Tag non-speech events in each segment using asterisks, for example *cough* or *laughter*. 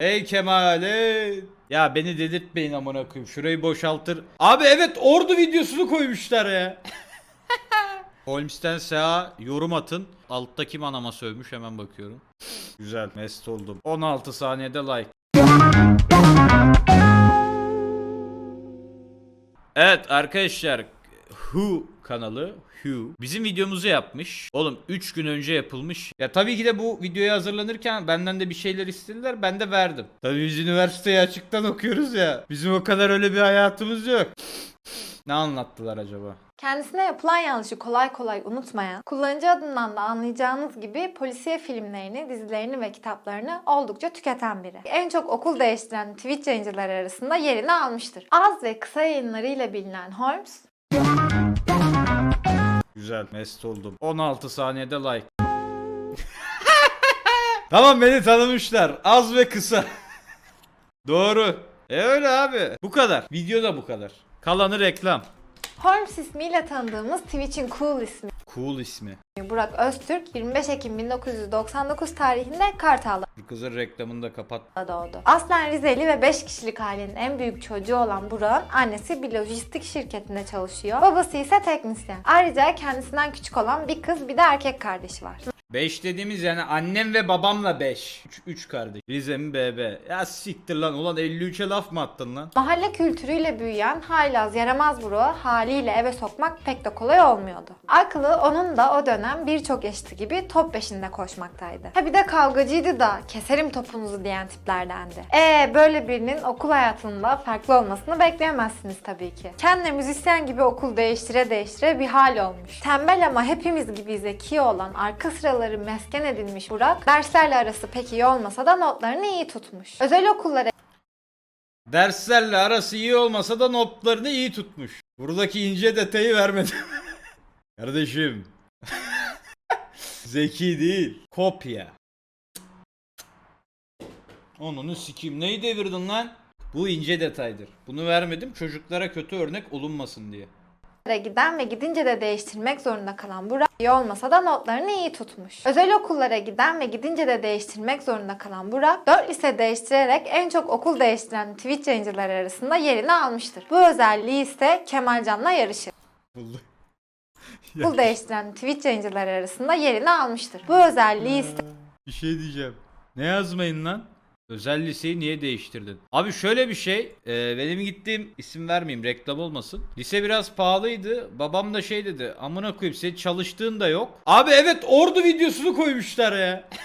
Ey Kemal ey. Ya beni delirtmeyin amına koyayım. Şurayı boşaltır. Abi evet ordu videosunu koymuşlar ya. *laughs* Holmes'ten sağa yorum atın. Altta kim anama sövmüş hemen bakıyorum. Güzel mest oldum. 16 saniyede like. Evet arkadaşlar Who kanalı Who bizim videomuzu yapmış. Oğlum 3 gün önce yapılmış. Ya tabii ki de bu videoya hazırlanırken benden de bir şeyler istediler. Ben de verdim. Tabii biz üniversiteyi açıktan okuyoruz ya. Bizim o kadar öyle bir hayatımız yok. ne anlattılar acaba? Kendisine yapılan yanlışı kolay kolay unutmayan, kullanıcı adından da anlayacağınız gibi polisiye filmlerini, dizilerini ve kitaplarını oldukça tüketen biri. En çok okul değiştiren Twitch yayıncıları arasında yerini almıştır. Az ve kısa yayınlarıyla bilinen Holmes, Güzel mest oldum. 16 saniyede like. *laughs* tamam beni tanımışlar. Az ve kısa. *laughs* Doğru. E öyle abi. Bu kadar. Video da bu kadar. Kalanı reklam. Holmes ismiyle tanıdığımız Twitch'in cool ismi Cool ismi. Burak Öztürk 25 Ekim 1999 tarihinde Kartal'da kızın reklamını da kapat. doğdu. Aslen Rizeli ve 5 kişilik ailenin en büyük çocuğu olan Burak'ın annesi bir lojistik şirketinde çalışıyor. Babası ise teknisyen. Ayrıca kendisinden küçük olan bir kız bir de erkek kardeşi var. 5 dediğimiz yani annem ve babamla 5. 3 kardeş. Rize mi BB? Ya siktir lan ulan 53'e laf mı attın lan? Mahalle kültürüyle büyüyen haylaz yaramaz Burak'ı haliyle eve sokmak pek de kolay olmuyordu. Aklı onun da o dönem birçok eşiti gibi top peşinde koşmaktaydı. Ha bir de kavgacıydı da keserim topunuzu diyen tiplerdendi. E böyle birinin okul hayatında farklı olmasını bekleyemezsiniz tabii ki. Kendine müzisyen gibi okul değiştire değiştire bir hal olmuş. Tembel ama hepimiz gibi zeki olan arka sıraları mesken edilmiş Burak, derslerle arası pek iyi olmasa da notlarını iyi tutmuş. Özel okullara Derslerle arası iyi olmasa da notlarını iyi tutmuş. Buradaki ince detayı vermedim. *laughs* Kardeşim. *laughs* Zeki değil. Kopya. Onunu sikeyim. Neyi devirdin lan? Bu ince detaydır. Bunu vermedim çocuklara kötü örnek olunmasın diye. Giden ve gidince de değiştirmek zorunda kalan Burak iyi olmasa da notlarını iyi tutmuş. Özel okullara giden ve gidince de değiştirmek zorunda kalan Burak 4 lise değiştirerek en çok okul değiştiren Twitch yayıncıları arasında yerini almıştır. Bu özelliği ise Kemalcan'la yarışır. *laughs* Okul değiştiren Twitch yayıncıları arasında yerini almıştır. Bu özelliği ise Bir şey diyeceğim. Ne yazmayın lan? Özel liseyi niye değiştirdin? Abi şöyle bir şey. e, benim gittiğim isim vermeyeyim reklam olmasın. Lise biraz pahalıydı. Babam da şey dedi. Amına koyayım senin çalıştığın da yok. Abi evet ordu videosunu koymuşlar ya. *laughs*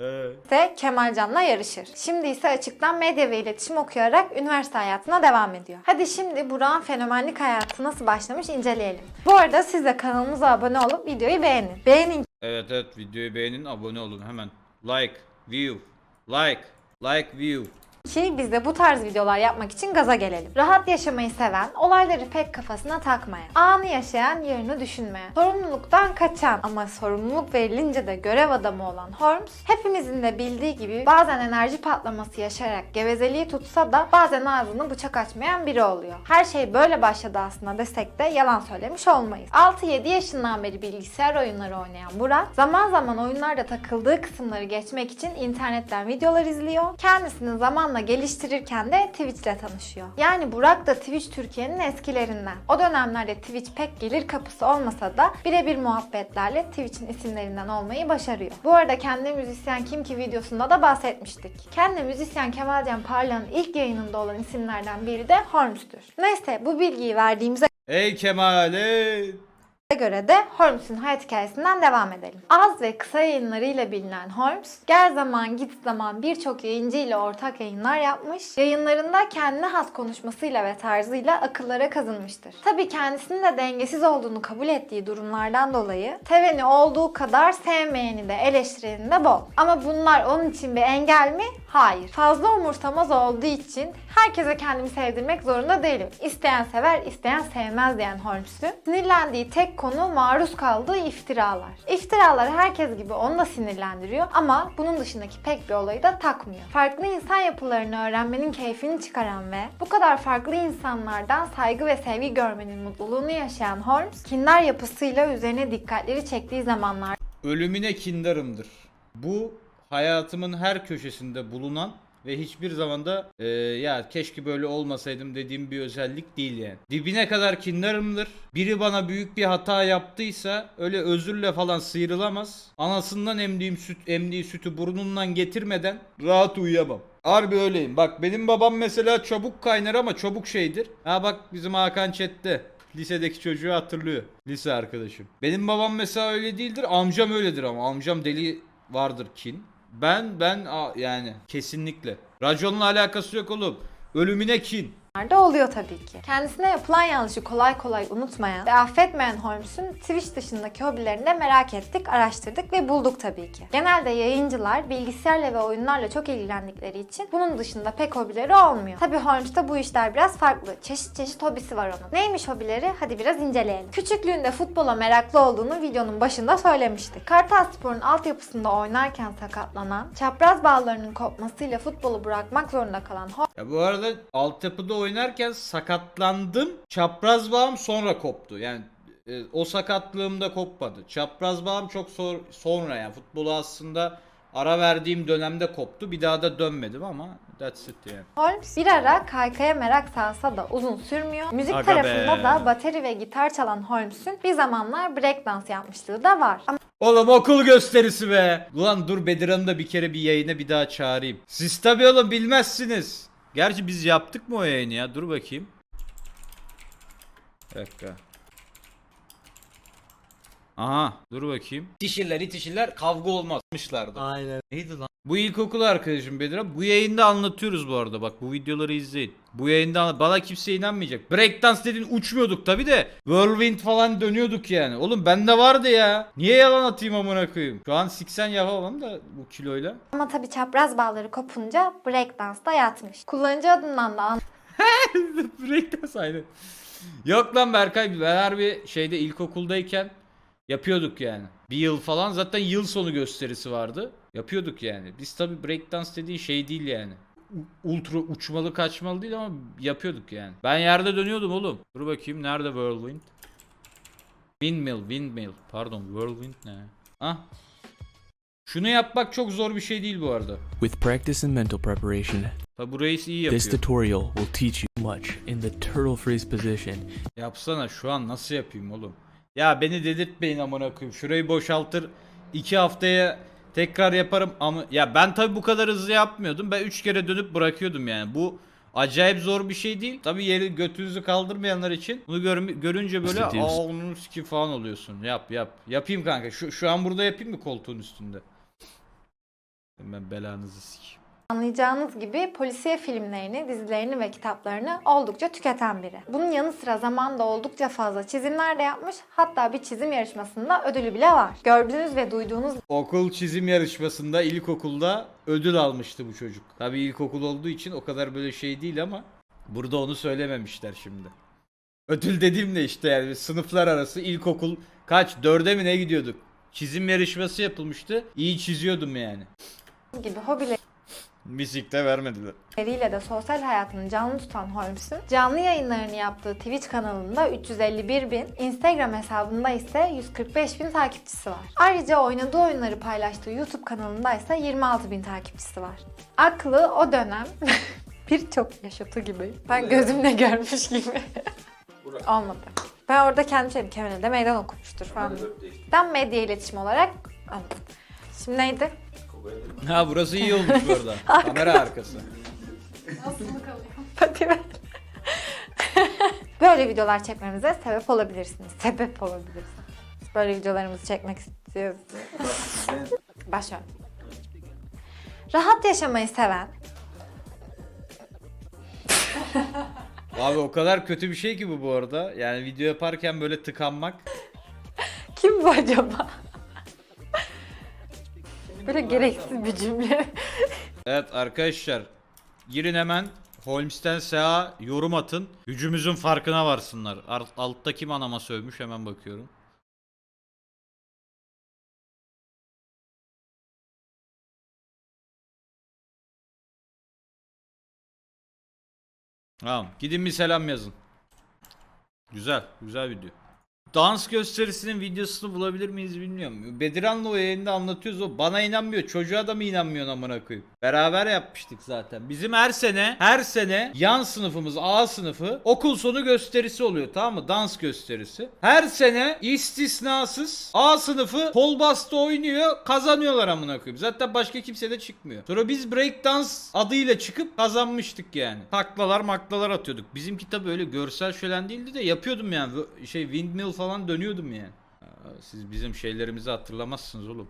Evet. ise Kemalcan'la yarışır. Şimdi ise açıktan medya ve iletişim okuyarak üniversite hayatına devam ediyor. Hadi şimdi Burak'ın fenomenlik hayatı nasıl başlamış inceleyelim. Bu arada siz de kanalımıza abone olup videoyu beğenin. Beğenin Evet evet videoyu beğenin abone olun hemen. Like, view, like, like, view. Ki biz de bu tarz videolar yapmak için gaza gelelim. Rahat yaşamayı seven, olayları pek kafasına takmayan, anı yaşayan, yarını düşünmeyen, sorumluluktan kaçan ama sorumluluk verilince de görev adamı olan Holmes, hepimizin de bildiği gibi bazen enerji patlaması yaşayarak gevezeliği tutsa da bazen ağzını bıçak açmayan biri oluyor. Her şey böyle başladı aslında desek de yalan söylemiş olmayız. 6-7 yaşından beri bilgisayar oyunları oynayan Burak, zaman zaman oyunlarda takıldığı kısımları geçmek için internetten videolar izliyor. Kendisini zamanla geliştirirken de Twitch ile tanışıyor. Yani Burak da Twitch Türkiye'nin eskilerinden. O dönemlerde Twitch pek gelir kapısı olmasa da birebir muhabbetlerle Twitch'in isimlerinden olmayı başarıyor. Bu arada kendi müzisyen kim ki videosunda da bahsetmiştik. Kendi müzisyen Kemalcan Parlak'ın ilk yayınında olan isimlerden biri de Holmes'tür. Neyse bu bilgiyi verdiğimize Ey Kemal. Göre de Holmes'un hayat hikayesinden devam edelim. Az ve kısa yayınlarıyla bilinen Holmes, gel zaman git zaman birçok yayıncı ile ortak yayınlar yapmış. Yayınlarında kendine has konuşmasıyla ve tarzıyla akıllara kazınmıştır. Tabii kendisinin de dengesiz olduğunu kabul ettiği durumlardan dolayı seveni olduğu kadar sevmeyeni de eleştireni de bol. Ama bunlar onun için bir engel mi? Hayır. Fazla umursamaz olduğu için herkese kendimi sevdirmek zorunda değilim. İsteyen sever, isteyen sevmez diyen Holmes'un sinirlendiği tek konu maruz kaldığı iftiralar. İftiralar herkes gibi onu da sinirlendiriyor ama bunun dışındaki pek bir olayı da takmıyor. Farklı insan yapılarını öğrenmenin keyfini çıkaran ve bu kadar farklı insanlardan saygı ve sevgi görmenin mutluluğunu yaşayan Holmes, kindar yapısıyla üzerine dikkatleri çektiği zamanlar Ölümüne kindarımdır. Bu hayatımın her köşesinde bulunan ve hiçbir zaman da e, ya keşke böyle olmasaydım dediğim bir özellik değil yani. Dibine kadar kindarımdır. Biri bana büyük bir hata yaptıysa öyle özürle falan sıyrılamaz. Anasından emdiğim süt, emdiği sütü burnundan getirmeden rahat uyuyamam. Harbi öyleyim. Bak benim babam mesela çabuk kaynar ama çabuk şeydir. Ha bak bizim Hakan Chat'te. Lisedeki çocuğu hatırlıyor. Lise arkadaşım. Benim babam mesela öyle değildir. Amcam öyledir ama. Amcam deli vardır kin. Ben ben yani kesinlikle. Raconla alakası yok oğlum. Ölümüne kin. De oluyor tabii ki. Kendisine yapılan yanlışı kolay kolay unutmayan ve affetmeyen Holmes'un Twitch dışındaki hobilerini de merak ettik, araştırdık ve bulduk tabii ki. Genelde yayıncılar bilgisayarla ve oyunlarla çok ilgilendikleri için bunun dışında pek hobileri olmuyor. Tabii Holmes'ta bu işler biraz farklı. Çeşit çeşit hobisi var onun. Neymiş hobileri? Hadi biraz inceleyelim. Küçüklüğünde futbola meraklı olduğunu videonun başında söylemiştik. Kartal Spor'un altyapısında oynarken sakatlanan, çapraz bağlarının kopmasıyla futbolu bırakmak zorunda kalan Ya bu arada altyapıda oynarken sakatlandım. Çapraz bağım sonra koptu. Yani e, o sakatlığımda kopmadı. Çapraz bağım çok sor- sonra yani futbolu aslında ara verdiğim dönemde koptu. Bir daha da dönmedim ama that's it yani. Holmes bir ara kaykaya merak salsa da uzun sürmüyor. Müzik Aga tarafında be. da bateri ve gitar çalan Holmes'un bir zamanlar breakdance yapmışlığı da var. Ama Oğlum okul gösterisi be. Ulan dur Bedirhan'ı da bir kere bir yayına bir daha çağırayım. Siz tabi oğlum bilmezsiniz. Gerçi biz yaptık mı o yayını ya? Dur bakayım. Bir dakika. Aha dur bakayım. İtişirler itişirler kavga olmazmışlardı. Aynen. Neydi lan? Bu ilkokul arkadaşım Bedirhan. Bu yayında anlatıyoruz bu arada bak bu videoları izleyin. Bu yayında anla- bana kimse inanmayacak. Breakdance dedin uçmuyorduk tabi de. Whirlwind falan dönüyorduk yani. Oğlum bende vardı ya. Niye yalan atayım amına koyayım? Şu an 80 yapamam da bu kiloyla. ama tabii çapraz bağları kopunca breakdance da yatmış. Kullanıcı adından da *laughs* Breakdance aynı. Yok lan Berkay ben harbi şeyde ilkokuldayken yapıyorduk yani. Bir yıl falan zaten yıl sonu gösterisi vardı. Yapıyorduk yani. Biz tabi breakdance dediğin şey değil yani. U- Ultra uçmalı kaçmalı değil ama yapıyorduk yani. Ben yerde dönüyordum oğlum. Dur bakayım nerede whirlwind? Windmill, windmill. Pardon whirlwind ne? Ah. Şunu yapmak çok zor bir şey değil bu arada. With practice and mental preparation, Tabi bu reis iyi yapıyor. this tutorial will teach you much in the turtle freeze position. Yapsana şu an nasıl yapayım oğlum? Ya beni dedirtmeyin amına koyayım. Şurayı boşaltır. iki haftaya tekrar yaparım ama ya ben tabi bu kadar hızlı yapmıyordum. Ben üç kere dönüp bırakıyordum yani. Bu acayip zor bir şey değil. Tabi yeri götünüzü kaldırmayanlar için bunu gör- görünce böyle aa onun ki falan oluyorsun. Yap yap. Yapayım kanka. Şu, şu an burada yapayım mı koltuğun üstünde? Ben belanızı sikeyim. Anlayacağınız gibi polisiye filmlerini, dizilerini ve kitaplarını oldukça tüketen biri. Bunun yanı sıra zamanda oldukça fazla çizimler de yapmış. Hatta bir çizim yarışmasında ödülü bile var. Gördüğünüz ve duyduğunuz Okul çizim yarışmasında ilkokulda ödül almıştı bu çocuk. Tabii ilkokul olduğu için o kadar böyle şey değil ama burada onu söylememişler şimdi. Ödül dediğim de işte yani sınıflar arası ilkokul kaç dörde mi ne gidiyorduk? Çizim yarışması yapılmıştı. İyi çiziyordum yani. gibi hobileri De vermediler. Leriyle de sosyal hayatını canlı tutan Holmes'un canlı yayınlarını yaptığı Twitch kanalında 351 bin, Instagram hesabında ise 145 bin takipçisi var. Ayrıca oynadığı oyunları paylaştığı YouTube kanalında ise 26 bin takipçisi var. Aklı o dönem *laughs* birçok yaşatı gibi. Ben gözümle görmüş gibi. Olmadı. Ben orada kendi şeyim Kemal'de meydan okumuştur falan. Ben medya iletişim olarak anladım. Şimdi neydi? *laughs* Ha burası iyi olmuş bu arada. *laughs* Kamera arkası. Ver. Böyle videolar çekmemize sebep olabilirsiniz. Sebep olabilirsiniz. Böyle videolarımızı çekmek istiyoruz. Başlıyorum. Rahat yaşamayı seven, Abi o kadar kötü bir şey ki bu bu arada. Yani video yaparken böyle tıkanmak. kim bu acaba? Böyle gereksiz bir cümle. *laughs* Evet arkadaşlar girin hemen Holmes'ten sağa yorum atın. Gücümüzün farkına varsınlar. Alt- altta kim anama sövmüş hemen bakıyorum. Tamam gidin bir selam yazın. Güzel güzel video. Dans gösterisinin videosunu bulabilir miyiz bilmiyorum. Bediran'la o yayında anlatıyoruz o bana inanmıyor. Çocuğa da mı inanmıyorsun amına koyayım? Beraber yapmıştık zaten. Bizim her sene her sene yan sınıfımız A sınıfı okul sonu gösterisi oluyor tamam mı? Dans gösterisi. Her sene istisnasız A sınıfı kol bastı oynuyor kazanıyorlar amına koyayım. Zaten başka kimse de çıkmıyor. Sonra biz breakdance adıyla çıkıp kazanmıştık yani. Taklalar maklalar atıyorduk. Bizimki tabi öyle görsel şölen değildi de yapıyordum yani. Şey windmill falan dönüyordum yani. Siz bizim şeylerimizi hatırlamazsınız oğlum.